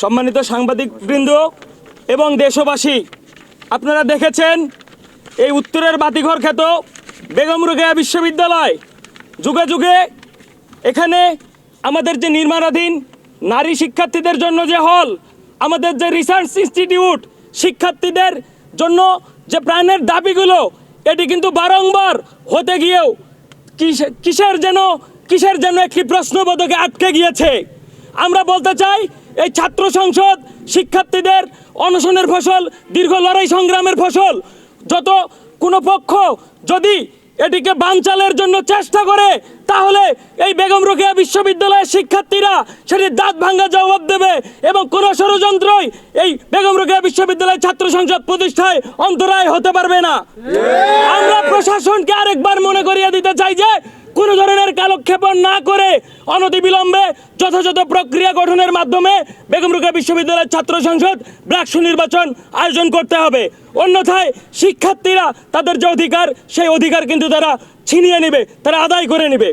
সম্মানিত সাংবাদিক সাংবাদিকবৃন্দ এবং দেশবাসী, আপনারা দেখেছেন এই উত্তরের বাতিঘর খ্যাত বেগম রোকেয়া বিশ্ববিদ্যালয়। যুগে যুগে এখানে আমাদের যে নির্মাণাধীন নারী শিক্ষার্থীদের জন্য যে হল, আমাদের যে রিসার্চ ইনস্টিটিউট শিক্ষার্থীদের জন্য যে প্রাণের দাবিগুলো, এটি কিন্তু বারংবার হতে গিয়েও কিসে- কিসের যেন কিসের যেন একটি প্রশ্নবোধকে আটকে গিয়েছে। আমরা বলতে চাই এই ছাত্র সংসদ শিক্ষার্থীদের অনশনের ফসল, দীর্ঘ লড়াই সংগ্রামের ফসল। যত কোনো পক্ষ যদি এটিকে বানচালের জন্য চেষ্টা করে, তাহলে এই বেগম রোকেয়া বিশ্ববিদ্যালয়ের শিক্ষার্থীরা সেটির দাঁত ভাঙ্গা জবাব দেবে এবং কোনো ষড়যন্ত্রই এই বেগম রোকেয়া বিশ্ববিদ্যালয় ছাত্র সংসদ প্রতিষ্ঠায় অন্তরায় হতে পারবে না। আমরা প্রশাসনকে আরেকবার মনে করিয়ে দিতে চাই যে কোনো ধরনের কালক্ষেপণ না করে অনতিবিলম্বে যথাযথ প্রক্রিয়া গঠনের মাধ্যমে বেগম রোকেয়া বিশ্ববিদ্যালয়ের ছাত্র সংসদ ব্রাকসু নির্বাচন আয়োজন করতে হবে। অন্যথায় শিক্ষার্থীরা তাদের যে অধিকার, সেই অধিকার কিন্তু তারা ছিনিয়ে নেবে, তারা আদায় করে নেবে।